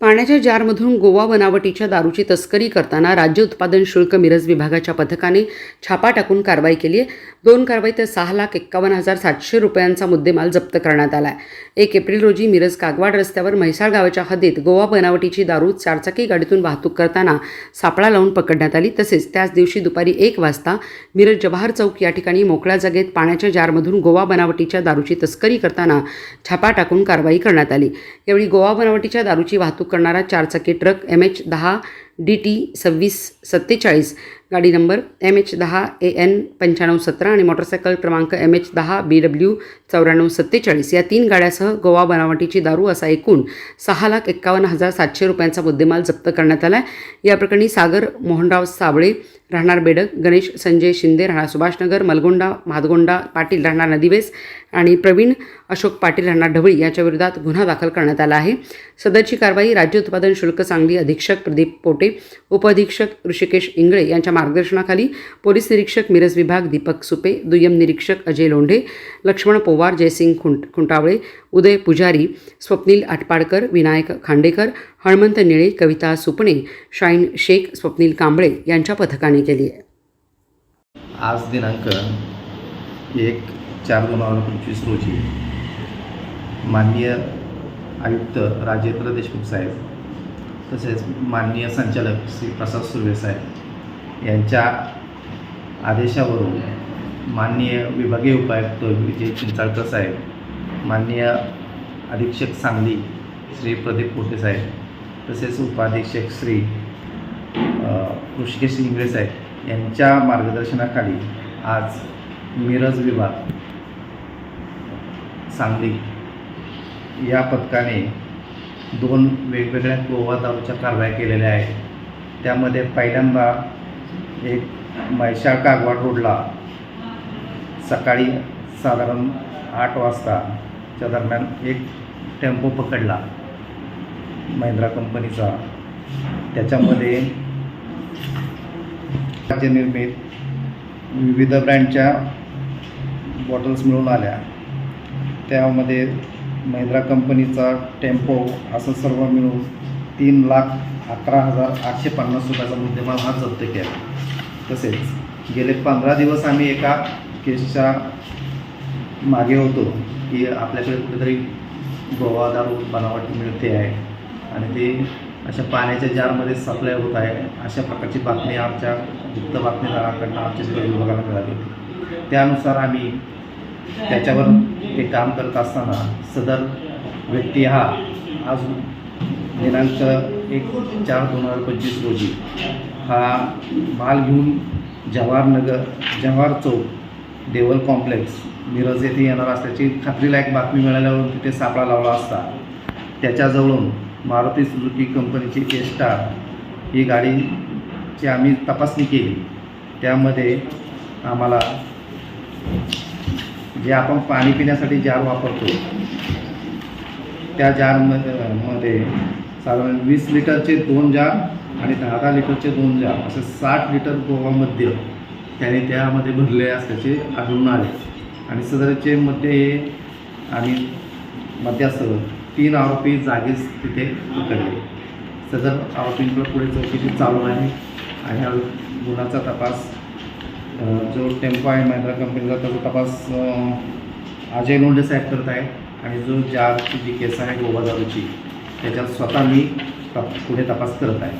पाण्याच्या जारमधून गोवा बनावटीच्या दारूची तस्करी करताना राज्य उत्पादन शुल्क मिरज विभागाच्या पथकाने छापा टाकून कारवाई केली आहे दोन कारवाईत सहा लाख एक्कावन्न हजार सातशे रुपयांचा मुद्देमाल जप्त करण्यात आला आहे एक एप्रिल रोजी मिरज कागवाड रस्त्यावर म्हैसाळ गावाच्या हद्दीत गोवा बनावटीची दारू चारचाकी गाडीतून वाहतूक करताना सापळा लावून पकडण्यात आली. तसेच त्याच दिवशी दुपारी एक वाजता मिरज जवाहर चौक या ठिकाणी मोकळ्या जागेत पाण्याच्या जारमधून गोवा बनावटीच्या दारूची तस्करी करताना छापा टाकून कारवाई करण्यात आली. यावेळी गोवा बनावटीच्या दारूची वाहतूक करणारा चारचाकी ट्रक एम एच दहा डी टी सव्वीस सत्तेचाळीस. गाडी नंबर एम एच दहा ए एन पंच्याण्णव सतरा आणि मोटरसायकल क्रमांक एम एच दहा बी डब्ल्यू चौऱ्याण्णव सत्तेचाळीस. या तीन गाड्यासह गोवा बनावटीची दारू असा एकूण सहा लाख एक्कावन्न हजार सातशे रुपयांचा मुद्देमाल जप्त करण्यात आला आहे या प्रकरणी सागर मोहनराव साबळे राहणार बेडक गणेश संजय शिंदे राहणार सुभाषनगर मलगोंडा माधगोंडा पाटील राहणार नदिवेस आणि प्रवीण अशोक पाटील राहणार ढवळी याच्या विरोधात गुन्हा दाखल करण्यात आला आहे. सदरची कारवाई राज्य उत्पादन शुल्क सांगली अधीक्षक प्रदीप पोटे उपअधीक्षक ऋषिकेश इंगळे यांच्या मार्गदर्शनाखाली पोलीस निरीक्षक मिरज विभाग दीपक सुपे दुय्यम निरीक्षक अजय लोंढे लक्ष्मण पोवार जयसिंग खुंट खुंटावळे उदय पुजारी स्वप्नील आटपाडकर विनायक खांडेकर हणमंत निळे कविता सुपणे शाईन शेख स्वप्नील कांबळे यांच्या पथकाने केली आहे. आज दिनांक एक चार दोन हजार पंचवीस रोजी माननीय आयुक्त राजेंद्र देशमुख साहेब तसेच माननीय संचालक श्री प्रसाद सुर्वे साहेब यांच्या आदेशावरून माननीय विभागीय उपायुक्त विजय चिंचाळकर साहेब माननीय अधीक्षक सांगली श्री प्रदीप पोटे साहेब तसेच उपाधीक्षक श्री ऋषिकेश इंगळे साहेब यांच्या मार्गदर्शनाखाली आज मिरज विभाग सांगली या पथकाने दोन वेगवेगळ्या गोवा दारूच्या कारवाया केलेल्या आहेत. त्यामध्ये पहिल्यांदा एक मैशाळ कागवाड रोडला सकाळी साधारण आठ वाजताच्या दरम्यान एक टेम्पो पकडला महिंद्रा कंपनीचा. त्याच्यामध्ये राज्य निर्मित विविध ब्रँडच्या बॉटल्स मिळून आल्या. त्यामध्ये महिंद्रा कंपनीचा टेम्पो असं सर्व मिळून तीन लाख अकरा हजार आठशे पन्नास रुपयाचा मुद्देमाल हा जप्त केला. तसेच गेले पंधरा दिवस आम्ही एका केसच्या मागे होतो की आपल्याकडे कुठेतरी गोवा दारू बनावट मिळते आहे. आणि ते अशा पाण्याच्या जारमध्ये सप्लाय होत आहे. अशा प्रकारची बातमी आमच्या गुप्त बातमीदाराकडनं आमच्या जिल्हा विभागाला मिळाली. होती त्यानुसार आम्ही त्याच्यावर ते काम करत असताना सदर व्यक्ती हा आज दिनांक एक चार दोन हजार पंचवीस रोजी हा माल घेऊन जवाहरनगर जवाहर चौक देवल कॉम्प्लेक्स मिरज येथे येणार असल्याची खात्रीलायक बातमी मिळाल्यावरून तिथे सापळा लावला असता. त्याच्याजवळून मारुती सुजुकी कंपनीची एस्टार स्टार ही गाडीची आम्ही तपासणी केली. त्यामध्ये आम्हाला जे आपण पाणी पिण्यासाठी जार वापरतो त्या जारमध्ये मध्ये साधारण वीस लिटरचे दोन जार आणि दहा दहा लिटरचे दोन जार असे साठ लिटर गोवामध्ये त्याने त्यामध्ये भरले असल्याचे आढळून आले. आणि सदरचे मध्ये हे आम्ही मध्यासह तीन आरोपी जागीच तिथे पकडले. सदर आरोपींकडे पुढे चौकशी चालू आहे आणि हा गुन्ह्याचा तपास जो टेम्पो आहे महिंद्रा कंपनीचा त्याचा तपास अजय लोंढे साहेब करत आहेत आणि जो जारची जी केस आहे गोवा दारूची त्याच्यात स्वतः मी तप पुढे तपास करत आहे.